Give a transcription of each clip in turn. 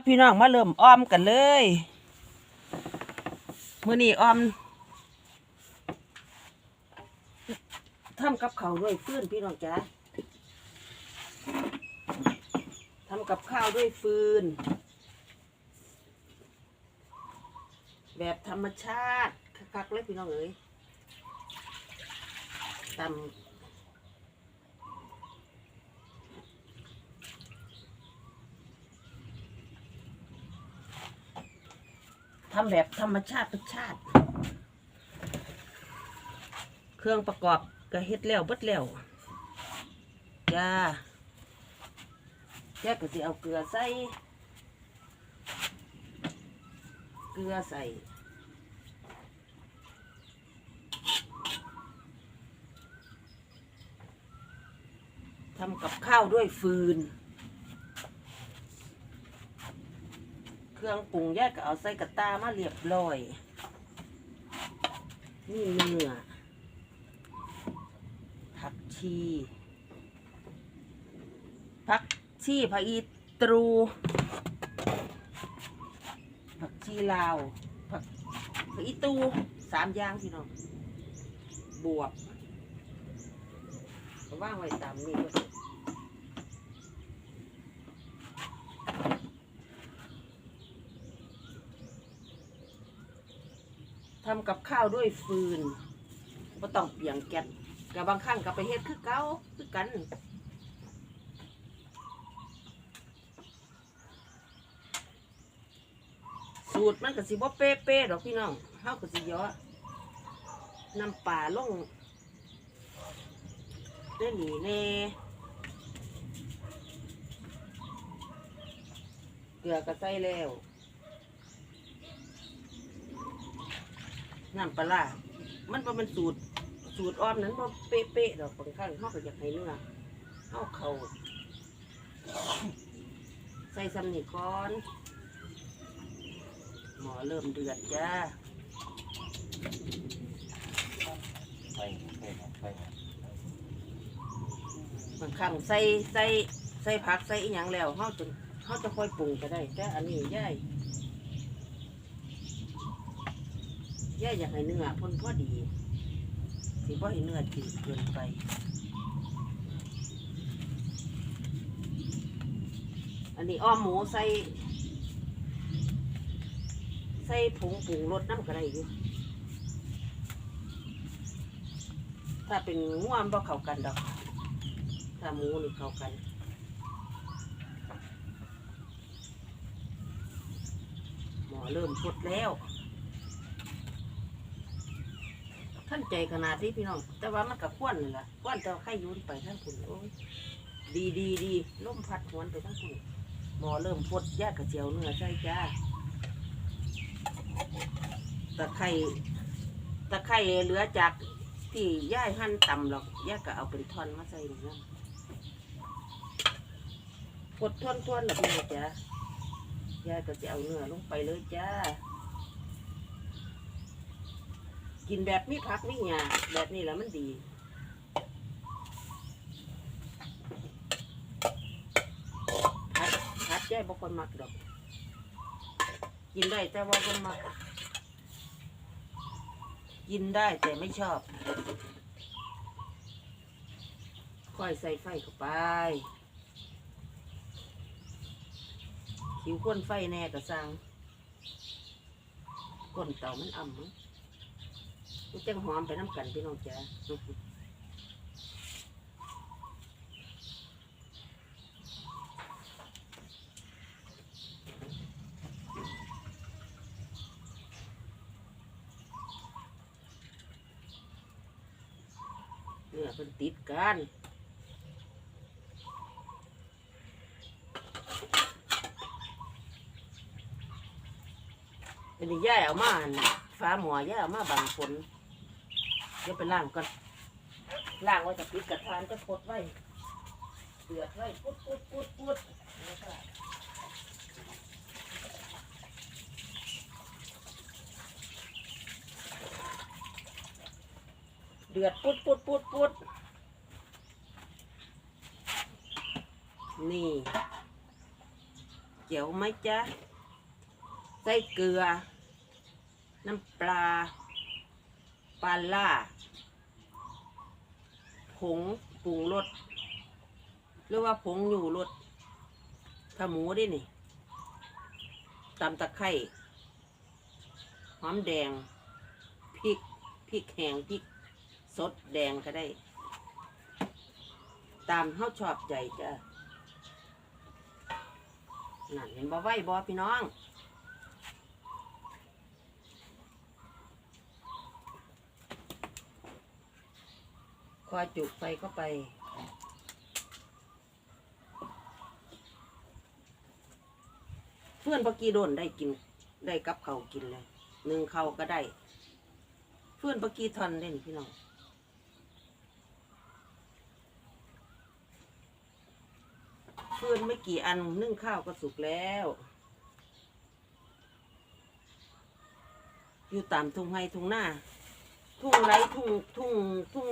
มาพี่น้องมาเริ่มอ้อมกันเลยเมื้อนี้อ้อมทำกับข้าวด้วยฟืนพี่น้องจ้าทำกับข้าวด้วยฟืน แบบธรรมชาติคักๆเลยพี่น้องเอ้ยตำำแบบธรรมชาติชาติ เครื่องประกอบก็เฮ็ดแล้วเบิดแล้วจ้าแค่ก็สิเอาเกลือใส่ เกลือใส่ทำกับข้าวด้วยฟืน เครื่องปรุงแยกก็เอาใส่กระตามาเรียบร้อย นี่เนื้อผักชีผักชีผักอีตรู ผักชีลาวผักผักอีตูสามอย่างพี่น้องบวบก็ว่างไว้ตามนี้ก็ ทำกับข้าวด้วยฟืนก็ต้องเปลี่ยนแก๊สกับบางครั้งก็ไปเฮ็ดคือเก่าคือกัน สูตรมันก็สิบ่เป๊ะๆดอกพี่น้องเฮาก็สิย่อน้ำปลาลงได้หนีแน่เกลือก็ใส่แล้ว น้ำปลาร้ามันบ่เป็นสูตร สูตรอ้อมนั้นบ่เป๊ะๆดอกบางครั้งเขาก็อยากให้เนื้อเอาเขาใส่ซ้ำนี่ก่อน หมอเริ่มเดือดจ้าไปไปไปบางครั้งใส่ใส่ใส่ผักใส่อีหยังแล้วเขาจะเขาจะค่อยปรุงก็ได้แต่อันนี้ย่าย ย่ายอยากให้เนื้อพ่นพอดีสิบ่ให้เนื้อจืดเกินไปอันนี้อ้อมหมูใส่ ใส่ผงปรุงรสน้ำก็ได้อยู่ ถ้าเป็นง่วมบ่เข้ากันดอก ถ้าหมูนี่เข้ากันหมอเริ่มพดแล้ว ท่านใจขนาดที่พี่น้อง แต่ว่ามันกับควนนี่แหละควนแต่ว่าไข่ยุนไปทั้งคุณโอ้ยดีดีดีล่มพัดหวนไปทั้งคุณหมอเริ่มพดแยกกระเจียวเนื้อใส่จ้าตะไคร่ตะไคร่เหลือจากที่ย่ายหั่นต่ำหรอกย่าก็เอาเป็นท่อนมาใส่นี่นะพดท่อนท่อนๆแบบนี้จ้ายายก็จะเอาเนื้อลงไปเลยจ้า กินแบบมีผักมีหญ้าแบบนี้แหล้วมันดีผัดผัดย่บางคนมักดอก กินได้แต่ว่าคนมัก กินได้แต่ไม่ชอบ ค่อยใส่ไฟเข้าไปขิวข้นไฟแน่กระซังก้นเต่ามันอ่ำมั้ง มันจังหอมไปน้ำกันพี่น้องจ้าเนื้อเป็นติดกันอันนี้ย่ายเอามาฟ้าหมอย่ายเอามาบังฝน ดี๋ยวไปล้างก่อนล้างไว้จะปิดกระทานจะพดไว้เดือดไว้ปุดปุดปุดปุดแล้วก็เดือดปุดปุดปุดปุดนี่เจียวไหมจ๊ะใส่เกลือ น้ำปลาปลาล่า ผงปรุงรสหรือว่าผงอยู่รสถ้าหมูได้นี่ตำตะไคร้หอมแดงพริกพริกแห้งพริกสดแดงก็ได้ ตามเฮาชอบใจจ้ะนั่นเห็นบ่ไหวบ่พี่น้อง คอยจุกไฟเข้าไป เพื่อนปกีโดนได้กินได้กับเขากินเลยหนึ่งเขาวก็ได้ เพื่อนปกีทอนได้นี่พี่น้องเพื่อนไม่กี่อันนึ่งข้าวก็สุกแล้ว อยู่ตามทุ่งไร่ทุ่งหน้า ทุ่งไรทุ่งทุ่งทุ่ง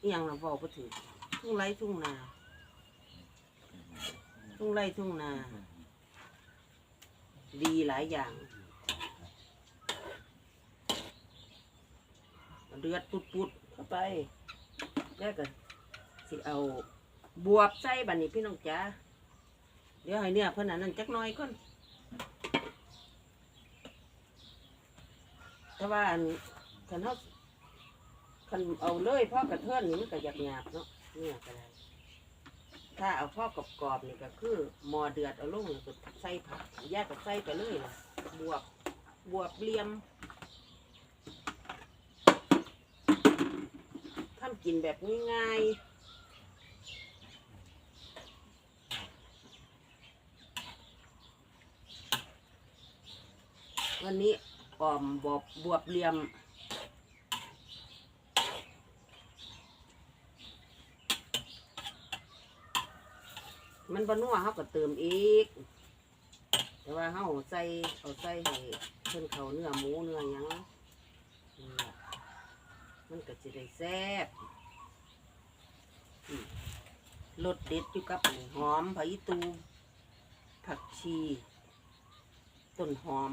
อหย่างเราบอกไปถึงทุ่งไร่ทุ่งนา ทุ่งไร่ทุ่งนา ดีหลายอย่าง เดือดปุดๆเข้าไปแล้วก็สิเอาบวบใส่บันนี้พี่น้องจ๋าเดี๋ยวให้เนี่ยเพิ่นอันนั้นจักหน้อยก่อนแต่ว่าอันคันเฮา คันเอาเลยพ่อกระเทือนนี่มันก็หยาบหยาบๆเนาะเนี่ยก็ได้ถ้าเอาพ่อกรอบๆนี่ก็คือหมอเดือดเอาลงแล้วก็ใส่ผักแยกกับใส่ไปเลยนะบวบบวบเหลี่ยมทำกินแบบง่ายๆ วันนี้อ่อมบวบบวบเหลี่ยม มันบนัวเขาก็เติมอีก แต่ว่าเขาใส่เอาใส่ให้เพิ่นเขาเนื้อหมูเนื้อหยังนี่ล่ะมันก็จะได้แซ่บอืมรสเด็ดอยู่กับหอมผักอีตู ผักชี ต้นหอม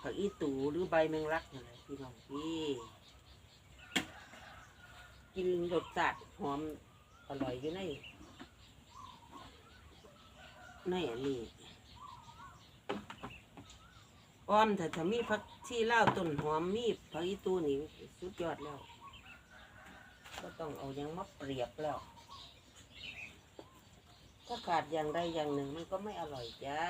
ผักอีตูหรือใบแมงลักนี่นแหละพี่น้องพี่กินรสจัดหอมอร่อยอยู่ใน ในอันนี้อ้อมแต่ถ้ามีผักชีเล่าต้นหอมมีผักอีตูนี่สุดยอดแล้ว ก็ต้องเอาหยังมาเปรียบแล้ว ถ้าขาดอย่างใดอย่างหนึ่งมันก็ไม่อร่อยจ้า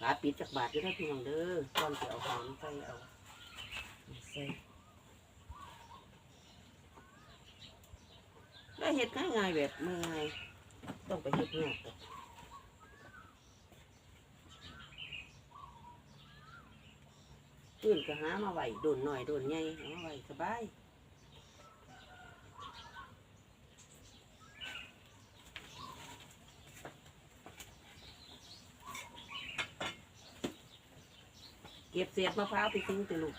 ขาปิดจากบาทจะได้พี่น้องเด้อก่อนจะเอาหอมใส่เอาใส่ได้เห็ดง่ายๆแบบไม่ง่าย ต้องไปเห็ดยากหรอกตื่นก็หามาไหวโดนหน่อยโดนใหญ่เอามาไหวสบายเก็บเศษมะพร้าวไปทิ้งไปลูก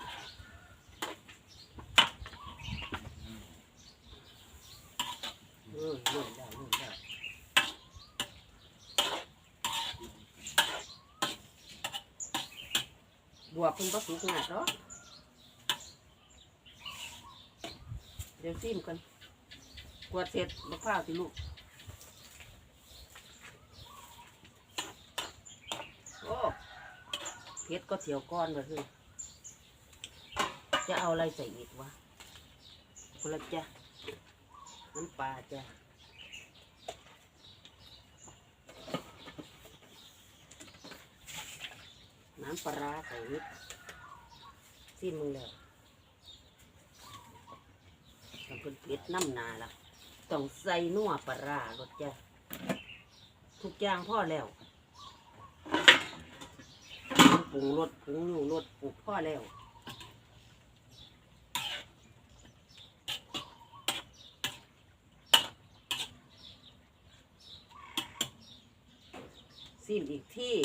เออเลื่อนได้เลื่อนได้ บวบเพิ่นก็สุกหนาดเนาะเดี๋ยวซิมกันกวดเสร็จมะพร้าวสิลูก โอ้เพชรก็เถียวก้อนเลยคือ จะเอาอะไรใส่อีกวะคนละจ้ะน้ำปลาจ้ะ น้ำปลาใส่นิดสิ้นมึงแล้วต้องเป็นเพชรน้ำนาละต้องใส่นัวปลาร้ารสจ้ะทุกอย่างพ่อแล้วปรุงรสปรุงอยู่รสปรุงพ่อแล้วซิมอีกที่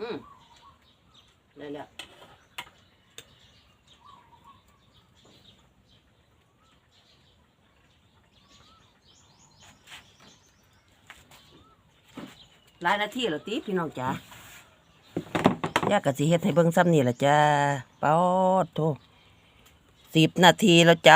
อืมได้แล้ว หลายนาทีแล้วติพี่น้องจ๋าย่ากะสิเฮ็ดให้เบิ่งซ้ำนี่ล่ะจ้าป๊อดโทสิบนาทีแล้วจ้า